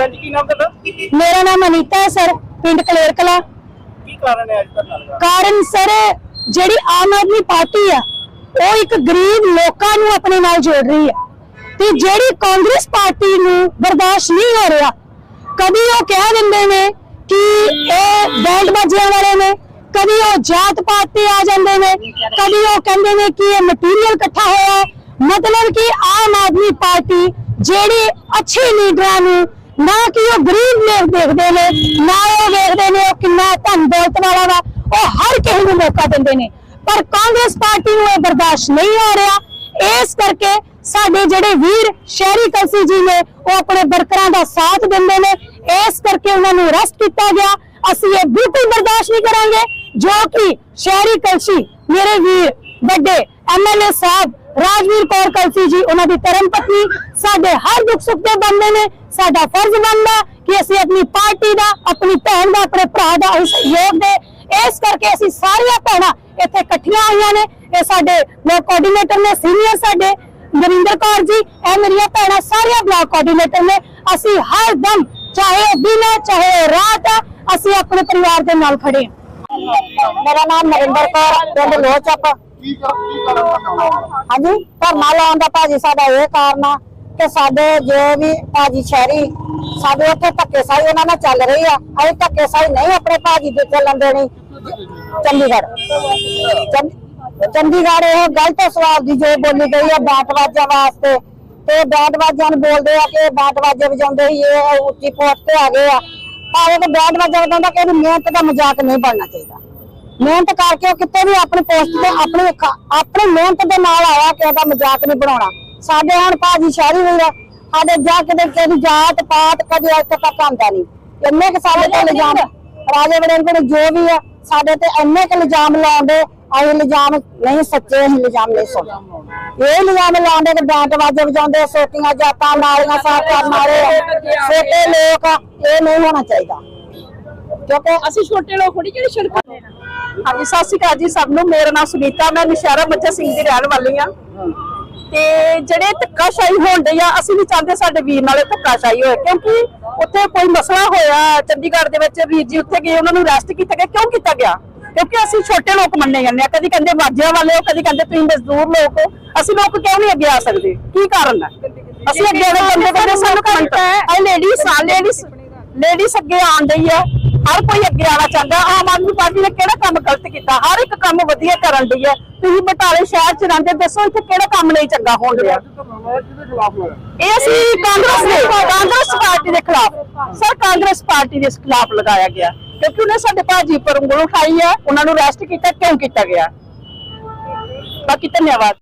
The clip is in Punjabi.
ਭੈਣ ਜੀ ਕੀ ਨਾਮ ਤੁਹਾਡਾ? ਮੇਰਾ ਨਾਮ ਅਨੀਤਾ ਹੈ ਸਰ ਪਿੰਡ ਕਲੇਰਕਲਾ ਕੀ ਕਾਰਨ ਹੈ ਅੱਜ ਧਰਨਾ ਲਗਾ ਕਾਰਨ ਸਰ ਜਿਹੜੀ ਆਮ ਆਦਮੀ ਪਾਰਟੀ ਆ ਉਹ ਇੱਕ ਗਰੀਬ ਲੋਕਾਂ ਨੂੰ ਆਪਣੇ ਨਾਲ ਜੋੜ ਰਹੀ ਹੈ ਤੇ ਜਿਹੜੀ ਕਾਂਗਰਸ ਪਾਰਟੀ ਨੂੰ ਬਰਦਾਸ਼ਤ ਨਹੀਂ ਹੋ ਰਿਹਾ ਕਦੀ ਉਹ ਕਹਿ ਦਿੰਦੇ ਨੇ ਕਿ ਇਹ ਬੈਂਡ ਬਾਜਿਆਂ ਵਾਲੇ ਨੇ ਕਦੀ ਉਹ ਜਾਤ ਪਾਤ ਤੇ ਆ ਜਾਂਦੇ ਨੇ ਕਦੀ ਉਹ ਕਹਿੰਦੇ ਨੇ ਕਿ ਇਹ ਮਟੀਰੀਅਲ ਇਕੱਠਾ ਹੋਇਆ। ਹੈ ਮਤਲਬ ਕਿ ਆਮ ਆਦਮੀ ਪਾਰਟੀ ਜਿਹੜੀ ਅੱਛੇ ਲੀਡਰਾਂ ਨੂੰ ਨਾ ਕਿ ਉਹ ਗਰੀਬ ਲੋਕ ਦੇਖਦੇ ਨੇ, ਨਾ ਉਹ ਵੇਖਦੇ ਨੇ ਉਹ ਕਿੰਨਾ ਧਨ ਦੌਲਤ ਵਾਲਾ ਵਾ, ਉਹ ਹਰ ਕਿਸੇ ਨੂੰ ਮੌਕਾ ਦਿੰਦੇ ਨੇ। ਪਰ ਕਾਂਗਰਸ ਪਾਰਟੀ ਨੂੰ ਇਹ ਬਰਦਾਸ਼ਤ ਨਹੀਂ ਹੋ ਰਿਹਾ। ਇਸ ਕਰਕੇ ਸਾਡੇ ਜਿਹੜੇ ਵੀਰ ਸ਼ਹਿਰੀ ਕਲਸੀ ਜੀ ਨੇ, ਉਹ ਆਪਣੇ ਵਰਕਰਾਂ ਦਾ ਸਾਥ ਦਿੰਦੇ ਨੇ। ਇਸ ਕਰਕੇ ਉਹਨਾਂ ਨੂੰ ਅਰੈਸਟ ਕੀਤਾ ਗਿਆ। ਅਸੀਂ ਇਹ ਬਿਲਕੁਲ ਬਰਦਾਸ਼ਤ ਨਹੀਂ ਕਰਾਂਗੇ, ਜੋ ਕਿ ਸ਼ਹਿਰੀ ਕਲਸੀ, ਮੇਰੇ ਵੀਰ, ਵੱਡੇ ਐਮਐਲਏ ਸਾਹਿਬ, ਰਾਜਵੀਰ ਕੌਰ ਕਲਸੀ ਜੀ, ਉਹਨਾਂ ਦੀ ਧਰਮ ਪਤਨੀ, ਸਾਡੇ ਹਰ ਦੁੱਖ ਸੁੱਖ ਦੇ ਬੰਦੇ ਨੇ। ਸਾਡਾ ਫਰਜ਼ ਬਣਦਾ ਕਿ ਅਸੀਂ ਆਪਣੀ ਪਾਰਟੀ ਦਾ ਆਪਣੀ ਭੈਣ ਦਾ ਆਪਣੇ ਭਰਾ ਦਾ ਅਸੀਂ ਸਹਿਯੋਗ ਦੇ। ਇਸ ਕਰਕੇ ਅਸੀਂ ਸਾਰੀਆਂ ਭੈਣਾਂ ਇੱਥੇ ਇਕੱਠੀਆਂ ਆਈਆਂ ਨੇ। ਇਹ ਸਾਡੇ ਬਲਾਕ ਕੋਆਰਡੀਨੇਟਰ ਨੇ ਸੀਨੀਅਰ ਸਾਡੇ ਨਰਿੰਦਰ ਕੌਰ ਜੀ ਇਹ ਮੇਰੀਆਂ ਭੈਣਾਂ ਸਾਰੀਆਂ ਬਲਾਕ ਕੋਆਰਡੀਨੇਟਰ ਨੇ। ਅਸੀਂ ਹਰ ਦਮ ਚਾਹੇ ਉਹ ਦਿਨ ਹੈ ਚਾਹੇ ਉਹ ਰਾਤ ਹੈ ਅਸੀਂ ਆਪਣੇ ਪਰਿਵਾਰ ਦੇ ਨਾਲ ਖੜੇ ਹਾਂ। ਮੇਰਾ ਨਾਮ ਨਰਿੰਦਰ ਕੌਰ ਪਿੰਡ ਲੋਚਪ ਕੀ ਕਰ ਕੀ ਕਾਰਨ ਹਾਂਜੀ ਧਰਨਾ ਲਾਉਣ ਦਾ ਭਾਜੀ ਸਾਡਾ ਇਹ ਕਾਰਨ ਆ। ਕਿ ਸਾਡੇ ਜੋ ਵੀ ਭਾਜੀ ਸ਼ਹਿਰੀ, ਸਾਡੇ ਉੱਥੇ ਧੱਕੇਸ਼ਾਹੀ ਉਹਨਾਂ ਨਾਲ ਚੱਲ ਰਹੀ ਆ। ਅਸੀਂ ਧੱਕੇਸ਼ਾਹੀ ਨਹੀਂ ਆਪਣੇ ਭਾਜੀ ਦੇ ਚੱਲਣ ਦੇਣੀ। ਚੰਡੀਗੜ੍ਹ। ਚੰਡ- ਚੰਡੀਗੜ੍ਹ ਇਹ ਗਲਤ ਸਵਾਲ ਦੀ ਜੋ ਬੋਲੀ ਗਈ ਆ ਬਾਟਵਾਜਾਂ ਵਾਸਤੇ। ਤੇ ਬਾਟਵਾਜਾਂ ਨੂੰ ਬੋਲਦੇ ਆ ਕਿ ਬਾਟਵਾਜੇ ਵਜਾਉਂਦੇ ਹੀ ਇਹ ਉੱਚੀ ਪੋਸਟ ਤੇ ਆ ਗਏ ਆ। ਭਾਵੇਂ ਕਿ ਬਾਟਵਾਜਾ ਵਜਾਉਂਦਾ, ਕਿ ਇਹਦੀ ਮਿਹਨਤ ਦਾ ਮਜ਼ਾਕ ਨਹੀਂ ਬਣਨਾ ਚਾਹੀਦਾ। ਮਿਹਨਤ ਕਰਕੇ ਉਹ ਕਿਤੇ ਵੀ ਆਪਣੀ ਪੋਸਟ ਤੇ ਆਪਣੀ ਆਪਣੀ ਮਿਹਨਤ ਦੇ ਨਾਲ ਆਇਆ ਕਿ ਉਹਦਾ ਮਜ਼ਾਕ ਨਹੀਂ ਬਣਾਉਣਾ। ਸਾਡੇ ਹੁਣ ਭਾਜੀ ਸ਼ਹਿਰੀ ਵੀਰ ਆ, ਸਾਡੇ ਜਾ ਕੇ ਦੀ ਜਾਤ ਪਾਤ ਕਦੇ ਅੱਜ ਤੱਕ ਆਉਂਦਾ ਨਹੀਂ। ਇੰਨੇ ਕਿ ਸਾਡੇ ਤੇ ਇਲਜ਼ਾਮ ਰਾਜੇ ਵੜਿੰਗ ਨੂੰ ਜੋ ਵੀ ਆ ਸਾਡੇ ਤੇ ਇੰਨੇ ਕਿ ਇਲਜ਼ਾਮ ਲਾਉਂਦੇ ਆਹ ਇਲਜ਼ਾਮ ਨਹੀਂ ਸੱਚੇ ਅਸੀਂ ਇਲਜ਼ਾਮ ਨਹੀਂ ਸੁਣਦੇ। ਇਹ ਇਲਜ਼ਾਮ ਲਾਉਂਦੇ ਕਿ ਡਾਂਟ ਵਾਜੇ ਵਜਾਉਂਦੇ ਸੋਟੀਆਂ ਜਾਤਾਂ ਨਾਲੀਆਂ ਸਾਫ਼ ਕਰਨ ਵਾਲੇ ਛੋਟੇ ਲੋਕ ਇਹ ਨਹੀਂ ਹੋਣਾ ਚਾਹੀਦਾ। ਕਿਉਂਕਿ ਅਸੀਂ ਛੋਟੇ ਲੋਕ ਥੋੜੀ ਜਿਹੜੀ ਸੜਕ ਹਾਂਜੀ ਸਤਿ ਸ਼੍ਰੀ ਅਕਾਲ ਜੀ ਸਭ ਨੂੰ। ਮੇਰਾ ਨਾਮ ਸੁਨੀਤਾ ਮੈਂ ਨਸ਼ਹਿਰਾ ਮੱਝਾ ਸਿੰਘ ਦੀ ਰਹਿਣ ਵਾਲੀ ਆ ਤੇ ਜਿਹੜੇ ਧੱਕਾਸ਼ਾਹੀ ਹੋਣ ਡਈ ਆ ਅਸੀਂ ਨਹੀਂ ਚਾਹੁੰਦੇ ਸਾਡੇ ਵੀਰ ਨਾਲੇ ਧੱਕਾਸ਼ਾਹੀ ਹੋਏ ਕਿਉਂਕਿ ਉੱਥੇ ਕੋਈ ਮਸਲਾ ਹੋਇਆ ਚੰਡੀਗੜ੍ਹ ਦੇ ਵਿੱਚ ਵੀਰ ਜੀ ਉੱਥੇ ਗਏ ਉਹਨਾਂ ਨੂੰ ਅਰੈਸਟ ਕੀਤਾ ਗਿਆ ਕਿਉਂ ਕੀਤਾ ਗਿਆ? ਕਿਉਂਕਿ ਅਸੀਂ ਛੋਟੇ ਲੋਕ ਮੰਨੇ ਜਾਂਦੇ ਆ ਕਦੀ ਕਹਿੰਦੇ ਵਾਜਿਆਂ ਵਾਲੇ ਹੋ ਕਦੀ ਕਹਿੰਦੇ ਤੁਸੀਂ ਮਜ਼ਦੂਰ ਲੋਕ ਹੋ ਅਸੀਂ ਲੋਕ ਕਿਉਂ ਨਹੀਂ ਅੱਗੇ ਆ ਸਕਦੇ? ਕੀ ਕਾਰਨ ਹੈ? ਅਸੀਂ ਅੱਗੇ ਆਉਣੇ ਬੰਦੇ ਕਹਿੰਦੇ ਸਾਨੂੰ ਘੰਟ ਹੈ। ਲੇਡੀਜ਼ ਆ ਲੇਡੀਜ਼ ਲੇਡੀਜ਼ ਅੱਗੇ ਆਉਣ ਡਈ ਆ। ਹਰ ਕੋਈ ਅੱਗੇ ਆਉਣਾ ਚਾਹੁੰਦਾ, ਆਮ ਆਦਮੀ ਪਾਰਟੀ ਨੇ ਕਿਹੜਾ ਕੰਮ ਗਲਤ ਕੀਤਾ? ਹਰ ਇੱਕ ਕੰਮ ਵਧੀਆ ਕਰਨ ਲਈ ਹੈ। ਤੁਸੀਂ ਬਟਾਲੇ ਸ਼ਹਿਰ ਚ ਰਹਿੰਦੇ, ਦੱਸੋ ਇੱਥੇ ਕਿਹੜਾ ਕੰਮ ਨਹੀਂ ਚੰਗਾ ਹੋਣ ਡਿਆ? ਇਹ ਅਸੀਂ ਕਾਂਗਰਸ ਦੇ ਕਾਂਗਰਸ ਪਾਰਟੀ ਦੇ ਖਿਲਾਫ ਸਰ, ਕਾਂਗਰਸ ਪਾਰਟੀ ਦੇ ਖਿਲਾਫ ਲਗਾਇਆ ਗਿਆ। ਕਿਉਂਕਿ ਉਹਨੇ ਸਾਡੇ ਭਾਜੀ ਪਰ ਉਂਗਲ ਉਠਾਈ ਹੈ, ਉਹਨਾਂ ਨੂੰ ਅਰੈਸਟ ਕੀਤਾ, ਕਿਉਂ ਕੀਤਾ ਗਿਆ? ਬਾਕੀ ਧੰਨਵਾਦ।